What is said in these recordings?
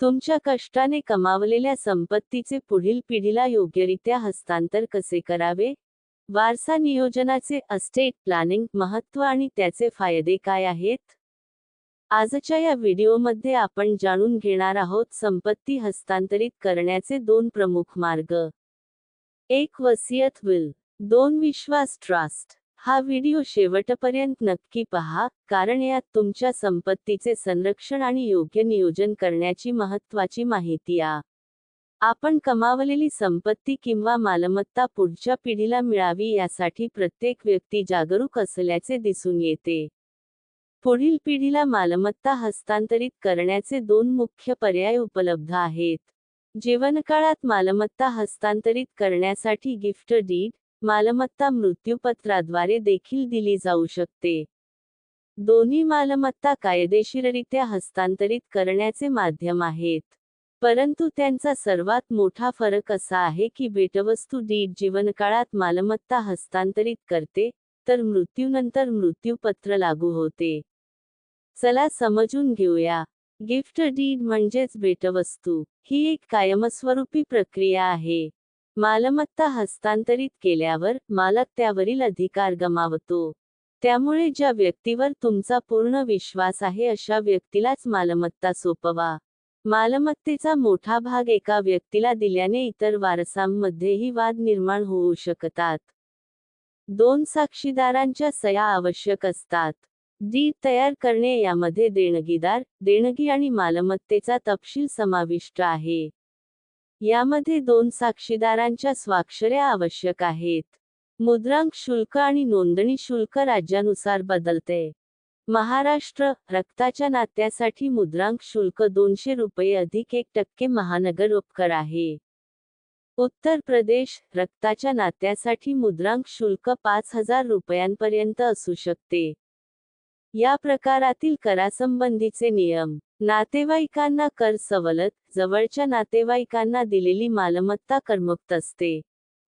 तुमच्या कष्टाने कमावलेल्या संपत्तीचे पुढील पिढीला योग्यरित्या हस्तांतर कसे करावे? वारसा नियोजनाचे अस्टेट प्लॅनिंग महत्त्व आणि त्याचे फायदे काय आहेत? आजच्या या व्हिडिओमध्ये आपण जाणून घेणार आहोत संपत्ती हस्तांतरित करण्याचे दोन प्रमुख मार्ग. एक वसियत विल दोन विश्वास ट्रस्ट हा व्हिडिओ शेवटपर्यंत नक्की पहा कारण यात तुमच्या संपत्तीचे संरक्षण आणि योग्य नियोजन करण्याची महत्त्वाची माहिती आ. आपण कमावलेली संपत्ती किंवा मालमत्ता पुढच्या पिढीला मिळावी यासाठी प्रत्येक व्यक्ती जागरूक असल्याचे दिसून येते. पुढील पिढीला मालमत्ता हस्तांतरित करण्याचे दोन मुख्य पर्याय उपलब्ध आहेत. जीवनकाळात मालमत्ता हस्तांतरित करण्यासाठी गिफ्ट डीड मालमत्ता मृत्यूपत्राद्वारे देखील दिली जाऊ शकते. दोन्ही मालमत्ता कायदेशीररित्या हस्तांतरित करण्याचे माध्यम आहेत. परंतु त्यांचा सर्वात मोठा फरक असा आहे की भेटवस्तू डीड जीवनकाळात मालमत्ता हस्तांतरित करते तर मृत्यूनंतर मृत्यूपत्र लागू होते. चला समजून घेऊया. गिफ्ट डीड म्हणजेच भेटवस्तू ही एक कायमस्वरूपी प्रक्रिया आहे. मालमत्ता हस्तांतरित केल्यावर मालक त्यावरील अधिकार गमावतो. त्यामुळे ज्या व्यक्तीवर तुमचा पूर्ण विश्वास आहे अशा व्यक्तीलाच मालमत्ता सोपवा. मालमत्तेचा मोठा भाग एका व्यक्तीला दिल्याने इतर वारसांमध्येही वाद निर्माण होऊ शकतात. दोन साक्षीदारांच्या सया आवश्यक असतात. डी. तयार करणे यामध्ये देणगीदार देणगी आणि मालमत्तेचा तपशील समाविष्ट आहे. यामध्ये दोन साक्षीदारांच्या स्वाक्षऱ्या आवश्यक आहेत. मुद्रांक शुल्क आणि नोंदणी शुल्क राज्यानुसार बदलते. महाराष्ट्र रक्ताच्या नात्यासाठी मुद्रांक शुल्क दोनशे रुपये अधिक एक टक्के महानगर उपकर आहे. उत्तर प्रदेश रक्ताच्या नात्यासाठी मुद्रांक शुल्क पाच हजार रुपयांपर्यंत असू शकते. या प्रकारातील करासंबंधीचे नियम. नातेवाईकांना कर सवलत जवळच्या नातेवाईकांना दिलेली मालमत्ता करमुक्त असते.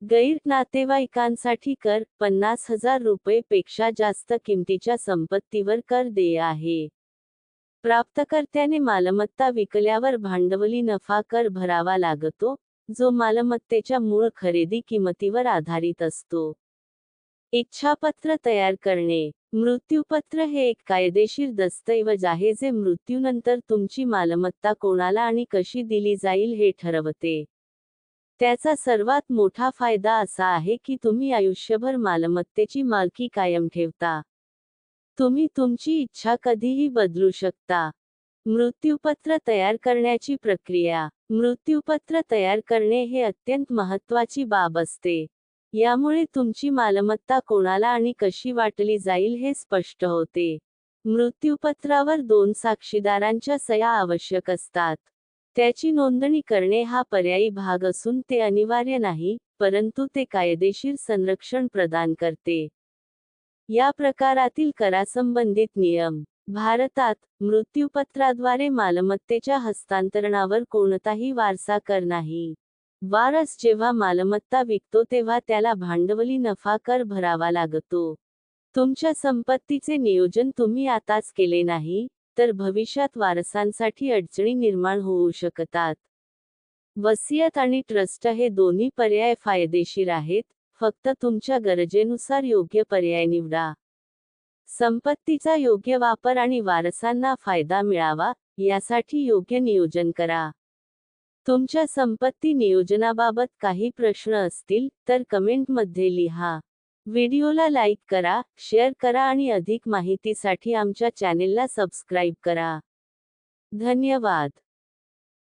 गैर नातेवाईकांसाठी कर पन्नास हजार रुपये पेक्षा जास्त किमतीच्या संपत्तीवर कर देय आहे. प्राप्तकर्त्याने मालमत्ता विकल्यावर भांडवली नफा कर भरावा लागतो जो मालमत्तेच्या मूळ खरेदी किमतीवर आधारित असतो. इच्छापत्र तयार करणे. मृत्यूपत्र हे एक कायदेशीर दस्तऐवज आहे जे मृत्यूनंतर तुमची मालमत्ता कोणाला आणि कशी दिली जाईल हे ठरवते. त्याचा सर्वात मोठा फायदा असा आहे की तुम्ही आयुष्यभर मालमत्तेची मालकी कायम ठेवता. तुम्ही तुमची इच्छा कधीही बदलू शकता. मृत्यूपत्र तयार करण्याची प्रक्रिया. मृत्यूपत्र तयार करणे हे अत्यंत महत्वाची बाब असते. यामुळे तुमची मालमत्ता कोणाला आणि कशी वाटली जाईल हे स्पष्ट होते. मृत्यूपत्रावर दोन साक्षीदारांच्या सया आवश्यक असतात. त्याची नोंदणी करणे हा पर्यायी भाग असून ते अनिवार्य नाही परंतु ते कायदेशीर संरक्षण प्रदान करते. या प्रकारातील करासंबंधित नियम. भारतात मृत्यूपत्राद्वारे मालमत्तेच्या हस्तांतरणावर कोणताही वारसा कर नाही. वारस जेव्हा मालमत्ता विकतो तेव्हा त्याला भांडवली नफा कर भरावा लागतो. तुमच्या संपत्तीचे नियोजन तुम्ही आताच केले नाही तर भविष्यात वारसांसाठी अडचणी निर्माण होऊ शकतात. वसियत आणि ट्रस्ट हे दोन्ही पर्याय फायदेशीर आहेत फक्त तुमच्या गरजेनुसार योग्य पर्याय निवडा. संपत्तीचा योग्य वापर आणि वारसांना फायदा मिळावा यासाठी योग्य नियोजन करा. तुमच्या संपत्ती नियोजनाबाबत काही प्रश्न असतील तर कमेंटमध्ये लिहा. व्हिडिओला लाईक करा शेअर करा आणि अधिक माहितीसाठी आमच्या चॅनेलला सबस्क्राईब करा. धन्यवाद.